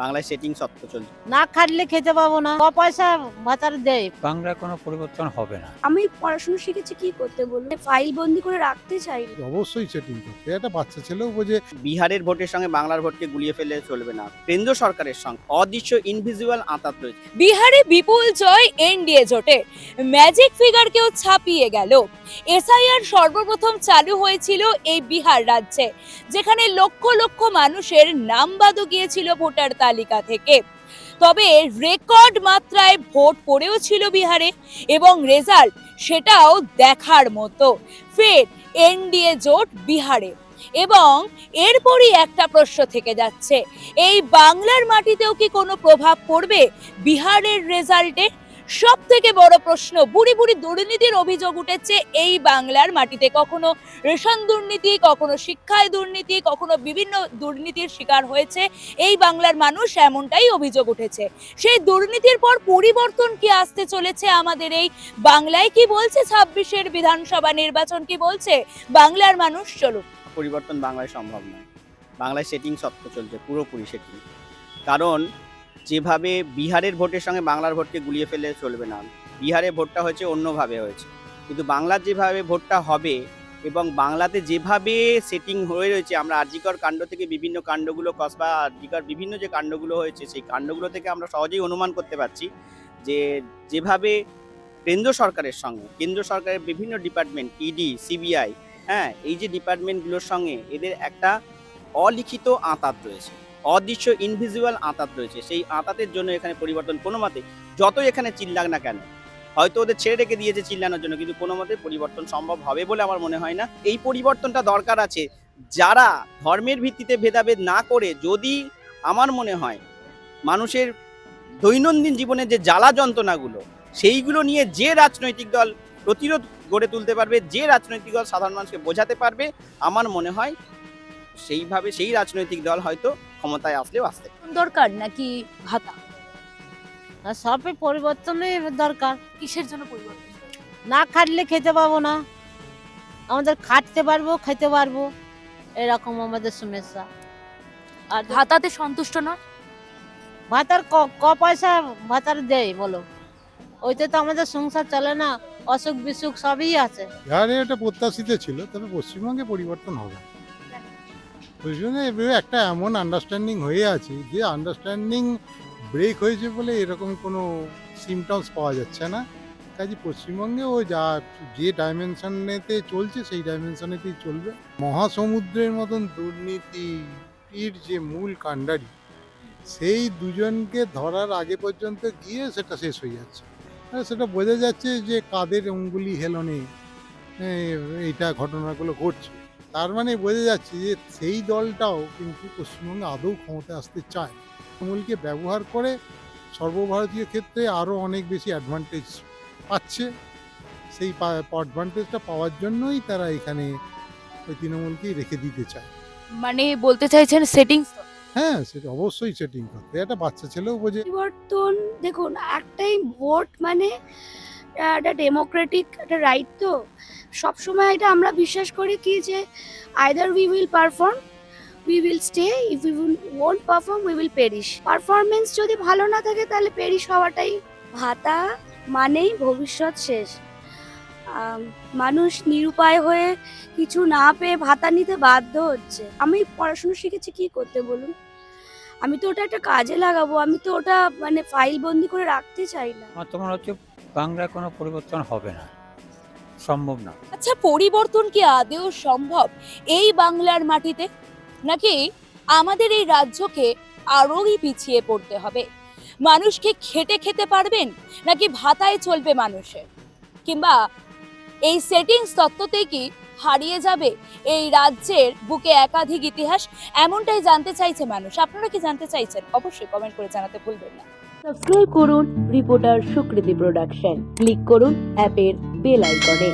বাংলায় সেটিং সত্য চলছে। না খাটলে খেতে পাবো না ক পয়সা ভাতার দেয়। বাংলায় কোনো পরিবর্তন হবে না। আমি পড়াশোনা শিখেছি কি করতে বলুন? ফাইল বন্দি করে রাখতে চাই। অবশ্যই সেটিং করতে। একটা বাচ্চা ছেলেও বোঝে। বিহারের ভোটের সঙ্গে বাংলার ভোটকে গুলিয়ে ফেলে চলবে না। কেন্দ্র সরকারের সঙ্গে অদৃশ্য ইনভিজিবল আঁতাত রয়েছে। বিহারে বিপুল জয় এনডিএ জোটে। ম্যাজিক ফিগারকেও ছাপিয়ে গেল। এসআইআর সর্বপ্রথম চালু হয়েছিল এই বিহার রাজ্যে যেখানে লক্ষ লক্ষ মানুষের নাম বাদও গিয়েছিল ভোটার তালিকা থেকে। তবে রেকর্ড মাত্রায় ভোট পড়েও ছিল বিহারে এবং রেজাল্ট সেটাও দেখার মতো। ফের এনডিএ জোট বিহারে। এবং এরপরই একটা প্রশ্ন থেকে যাচ্ছে, এই বাংলার মাটিতেও কি কোনো প্রভাব পড়বে বিহারের রেজাল্টে সব থেকে বড় প্রশ্ন, বুড়ি বুড়ি দুর্নীতির অভিযোগ উঠেছে এই বাংলার মাটিতে। কখনো রেশন দুর্নীতি, কখনো শিক্ষায় দুর্নীতি, কখনো বিভিন্ন দুর্নীতির শিকার হয়েছে এই বাংলার মানুষ, এমনটাই অভিযোগ উঠেছে। সেই দুর্নীতির পর পরিবর্তন কি আসতে চলেছে আমাদের এই বাংলায়? কি বলছে ছাব্বিশের বিধানসভা নির্বাচন? কি বলছে বাংলার মানুষ? চলুক পরিবর্তন বাংলায় সম্ভব নয়। বাংলায় সেটিং সত্য চলছে, পুরোপুরি সেটিং কারণ যেভাবে বিহারের ভোটের সঙ্গে বাংলার ভোটকে গুলিয়ে ফেলে চলবে না। বিহারে ভোটটা হয়েছে অন্যভাবে হয়েছে। কিন্তু বাংলার যেভাবে ভোটটা হবে এবং বাংলাতে যেভাবে সেটিং হয়ে রয়েছে, আমরা আর্জিকর কাণ্ড থেকে বিভিন্ন কাণ্ডগুলো, কসবা আর্জিকর বিভিন্ন যে কাণ্ডগুলো হয়েছে, সেই কাণ্ডগুলো থেকে আমরা সহজেই অনুমান করতে পারছি যে যেভাবে কেন্দ্র সরকারের সঙ্গে, কেন্দ্র সরকারের বিভিন্ন ডিপার্টমেন্ট ইডি সিবিআই হ্যাঁ এই যে ডিপার্টমেন্টগুলোর সঙ্গে এদের একটা অলিখিত আঁতাত রয়েছে। অদৃশ্য ইনভিজুয়াল আঁতাত রয়েছে। সেই আঁতাতের জন্য এখানে পরিবর্তন কোনো মতে যতই এখানে চিল্লাক না কেন, হয়তো ওদের ছেড়ে রেখে দিয়েছে চিল্লানোর জন্য, কিন্তু কোনো মতে পরিবর্তন সম্ভব হবে বলে আমার মনে হয় না। এই পরিবর্তনটা দরকার আছে যারা ধর্মের ভিত্তিতে ভেদাভেদ না করে যদি আমার মনে হয় মানুষের দৈনন্দিন জীবনের যে জ্বালা যন্ত্রণাগুলো, সেইগুলো নিয়ে যে রাজনৈতিক দল প্রতিরোধ গড়ে তুলতে পারবে, যে রাজনৈতিক দল সাধারণ মানুষকে বোঝাতে পারবে, আমার মনে হয় সেইভাবে সেই রাজনৈতিক দল হয়তো ক্ষমতায় আসলেও আসতে দরকার নাকি ভাতা? আর সবই পরিবর্তনই দরকার। কিসের জন্য পরিবর্তন? না খাটলে খেতে পাবো না। আমাদের খাটতে পারব খেতে পারব। এরকম আমাদের সমস্যা। আর ভাতাতে সন্তুষ্ট না ভাতার ক- ক পয়সা ভাতার দেয় বলো। ওইতে তো আমাদের সংসার চলে না। অসুখ বিসুখ সবই আছে। বিহারে এটা প্রত্যাশিত ছিল তবে পশ্চিমবঙ্গে পরিবর্তন হবে এভাবে একটা এমন আন্ডারস্ট্যান্ডিং হয়ে আছে যে আন্ডারস্ট্যান্ডিং ব্রেক হয়েছে বলে এরকম কোনো সিমটমস পাওয়া যাচ্ছে না। কাজে পশ্চিমবঙ্গে ও যা যে ডাইমেনশনেতে চলছে সেই ডাইমেনশনেতেই চলবে। মহাসমুদ্রের মতন দুর্নীতির যে মূল কাণ্ডারি, সেই দুজনকে ধরার আগে পর্যন্ত গিয়ে সেটা শেষ হয়ে যাচ্ছে। সেটা বোঝা যাচ্ছে যে কাদের অঙ্গুলি হেলনে এইটা ঘটনাগুলো ঘটছে। তার মানে বোঝা যাচ্ছে যে সেই দলটাও কিন্তু পশ্চিমবঙ্গে আদৌ ক্ষমতায় আসতে চায় তৃণমূলকে ব্যবহার করে সর্বভারতীয় ক্ষেত্রে আরও অনেক বেশি অ্যাডভান্টেজ পাচ্ছে। সেই অ্যাডভান্টেজটা পাওয়ার জন্যই তারা এখানে ওই তৃণমূলকেই রেখে দিতে চায়। মানে বলতে চাইছেন সেটিংস হ্যাঁ সেটা অবশ্যই সেটিং করতে। একটা বাচ্চা ছেলেও বোঝে। পরিবর্তন দেখুন একটাই ভোট মানে একটা ডেমোক্রেটিক একটা রাইট তো? সবসময় এটা আমরা বিশ্বাস করি কি যে either we will perform we will stay if we will won't perform we will perish performance যদি ভালো না থাকে তাহলে পেরিশ হওয়াটাই ভাতা মানেই ভবিষ্যৎ শেষ। মানুষ নিরুপায় হয়ে কিছু না পেয়ে ভাতা নিতে বাধ্য হচ্ছে। আমি পড়াশুনো শিখেছি কি করতে বলুন? আমি তো ওটা একটা কাজে লাগাবো, আমি তো ওটা মানে ফাইল বন্দি করে রাখতে চাই না। আমার তো হচ্ছে বাংলায় কোনো পরিবর্তন হবে না। সম্ভব না। আচ্ছা পরিবর্তন কি আদেও সম্ভব এই বাংলার মাটিতে? নাকি আমাদের এই রাজ্যকে আরোই পিছিয়ে পড়তে হবে? মানুষকে খেটে খেতে পারবেন? নাকি ভাতায় চলবে মানুষের? কিংবা এই সেটিংস তত্ত্বতে কি হারিয়ে যাবে? এই রাজ্যের বুকে একাধিক ইতিহাস এমনটাই জানতে চাইছে মানুষ। আপনারা কি জানতে চাইছেন? অবশ্যই কমেন্ট করে জানাতে ভুলবেন না। সাবস্ক্রাইব করুন রিপোর্টার সুকৃতি প্রোডাকশন ক্লিক করুন অ্যাপের বেল আইকনে